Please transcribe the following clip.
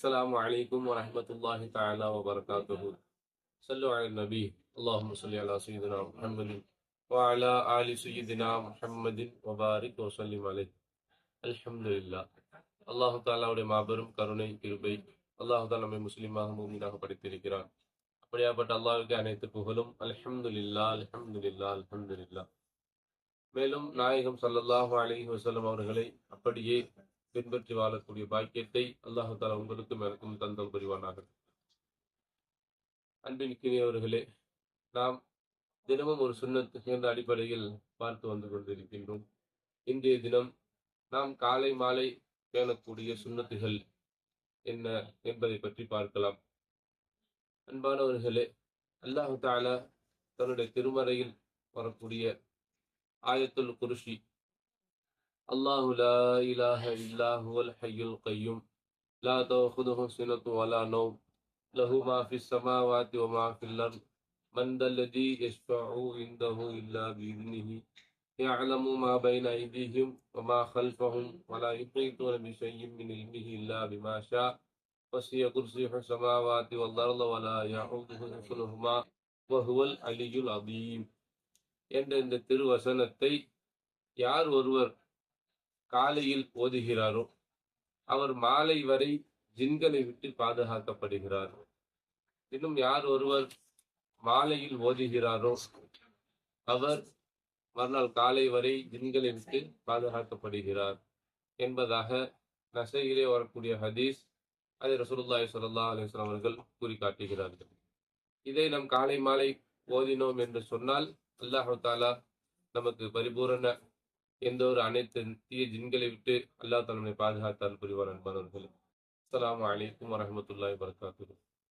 السلام عليكم ورحمة الله تعالى وبركاته صلوا على النبي اللهم صل على سيدنا محمد وعلى آل سيدنا محمد وبارك وسلم عليه الحمد لله அல்லாஹு தாலாவுடைய மாபெரும் கருணை கிருபை அல்லாஹு தாலா நம்மை முஸ்லீமாக மூமினாக படைத்திருக்கிறான் அப்படியாப்பட்ட அல்லாஹுக்கு அனைத்து புகழும் அல்ஹம்துலில்லா அல்ஹம்துலில்லா அல்ஹம்துலில்லா மேலும் நாயகம் ஸல்லல்லாஹு அலைஹி வஸல்லம் அவர்களை அப்படியே பின்பற்றி வாழக்கூடிய பாக்கியத்தை அல்லாஹு தாலா உங்களுக்கும் எனக்கும் தந்தல் புரிவானாக. அன்பின்கிறியவர்களே நாம் தினமும் ஒரு சுண்ணத்து என்ற அடிப்படையில் பார்த்து வந்து கொண்டிருக்கின்றோம். இன்றைய தினம் நாம் காலை மாலை பேணக்கூடிய சுண்ணத்துகள் என்ன என்பதை பற்றி பார்க்கலாம். அன்பானவர்களே அல்லாஹு தாலா தன்னுடைய திருமறையில் வரக்கூடிய ஆயத்துல் குருஷி الله لا إله إلا هو الحي القيوم. لا تأخذه سنة ولا نوم. له ما في السماوات وما في الأرض. من ذا الذي يشفع عنده إلا بإذنه. يعلم ما بين أيديهم وما خلفهم ولا يحيطون بشيء من علمه إلا بما شاء. وسع كرسيه السماوات والأرض ولا يعوده حفظهما وهو العلي العظيم. என்ற இந்த திருவசனத்தை யார் ஒருவர் காலையில் ஓதுகிறாரோ அவர் மாலை வரை ஜின்களை விட்டு பாதுகாக்கப்படுகிறார். இன்னும் யார் ஒருவர் மாலையில் ஓதுகிறாரோ அவர் மறுநாள் காலை வரை ஜின்களை விட்டு பாதுகாக்கப்படுகிறார் என்பதாக நசையிலே வரக்கூடிய ஹதீஸ் அதை ரசூலுல்லாஹி ஸல்லல்லாஹு அலிஸ்லாம் அவர்கள் கூறி காட்டுகிறார்கள் இதை நம் காலை மாலை ஓதினோம் என்று சொன்னால் அல்லாஹு தாலா நமக்கு பரிபூரண எந்த ஒரு அனைத்து தீய ஜின்களை விட்டு அல்லாஹ் தலைமை பாதுகாத்தால் புரிவார் என்பவர்கள் அஸ்லாம் வலைக்கம் வரஹ்மத்துல்லாஹி வரகாத்து